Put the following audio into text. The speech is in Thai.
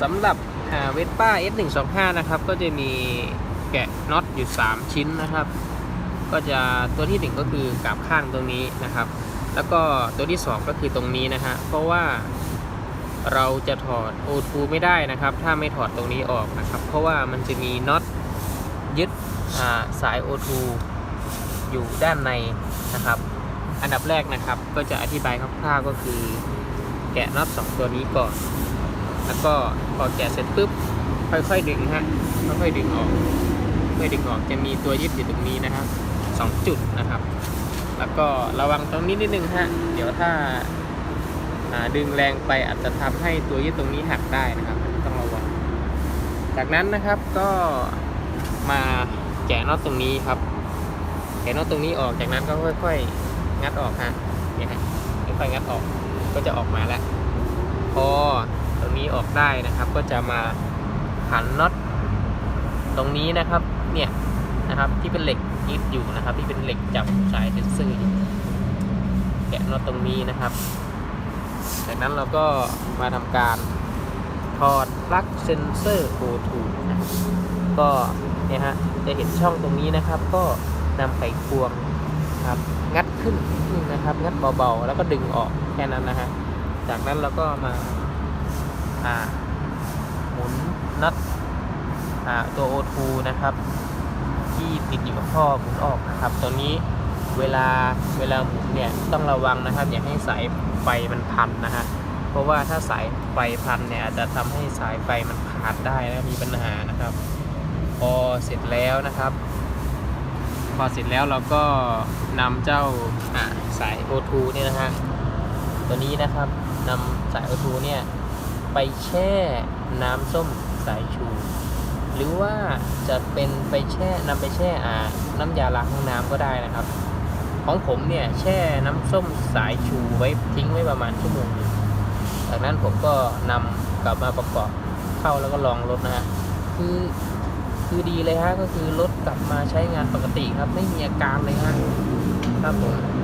สำหรับเวสป้า S125 นะครับ ก็จะมีแกะน็อตอยู่ 3 ชิ้นนะครับ ก็จะตัวที่ 1 ก็คือกาบข้างตรงนี้นะครับ แล้วก็ตัวที่ 2 ก็คือตรงนี้นะฮะเพราะว่าเราจะถอด O2 ไม่ได้นะครับ ถ้าไม่ถอดตรงนี้ออกนะครับ เพราะว่ามันจะมีน็อตยึดาสาย O2 อยู่ด้านในนะครับ อันดับแรกนะครับก็จะอธิบายคร่าวๆก็คือ แกะน็อตสองตัวนี้ก่อน แล้วก็พอแกะเสร็จปุ๊บ ค่อยๆดึงฮะ ค่อยๆดึงออกค่อยๆดึงออกจะมีตัวยึดอยู่ตรงนี้นะครับสองจุดนะครับ แล้วก็ระวังตรงนี้นิดนึงฮะ เดี๋ยวถ้าาดึงแรงไปอาจจะทำให้ตัวยึดตรงนี้หักได้นะครับ ต้องระวัง จากนั้นนะครับก็มาแกะน็อตตรงนี้ครับ แกะน็อตตรงนี้ออก จากนั้นก็ค่อย ๆ งัดออกฮะ เนี่ยฮะ ค่อยๆงัดออก ก็จะออกมาแล้ว พอตรงนี้ออกได้นะครับ ก็จะมาหันน็อตตรงนี้นะครับเนี่ยนะครับที่เป็นเหล็กยึดอยู่นะครับ ที่เป็นเหล็กจับสายเซนเซอร์อยู่แกะน็อตตรงนี้นะครับ จากนั้นเราก็มาทำการถอดปลั๊กเซนเซอร์ O2 นะครับก็เนี่ยฮะจะเห็นช่องตรงนี้นะครับ ก็นำไขควงครับ งัด ขึ้นนะครับงัดเบาๆ แล้วก็ดึงออกแค่นั้นนะฮะจากนั้นเราก็มาอ่าหมุนน็อตอ่าตัว O2 นะครับ ที่ติดอยู่กับท่อหมุนออกนะครับตัวนี้เวลาเวลาหมุนเนี่ยต้องระวังนะครับ อย่าให้สายไฟมันพันนะฮะเพราะว่าถ้าสายไฟพันเนี่ยอาจจะทำให้สายไฟมันขาดได้นะมีปัญหานะครับ พอเสร็จแล้วนะครับ อเสร็จแล้วเราก็นำเจ้าอ่าสาย O2 เนี่ยนะฮะตัวนี้นะครับนำสาย O2 เนี่ยไปแช่น้ำส้มสายชู หรือว่าจะเป็นไปแช่นำไปแช่อ่าน้ำยาล้างห้องน้ำก็ได้นะครับ ของผมเนี่ยแช่น้ำส้มสายชูไว้ทิ้งไว้ประมาณชั่วโมงหนึงจากนั้นผมก็นำกลับมาประกอบเข้าแล้วก็ลองรถนะฮะคือ คือดีเลยฮะก็คือรถกลับมาใช้งานปกติครับไม่มีอาการเลยฮะครับผม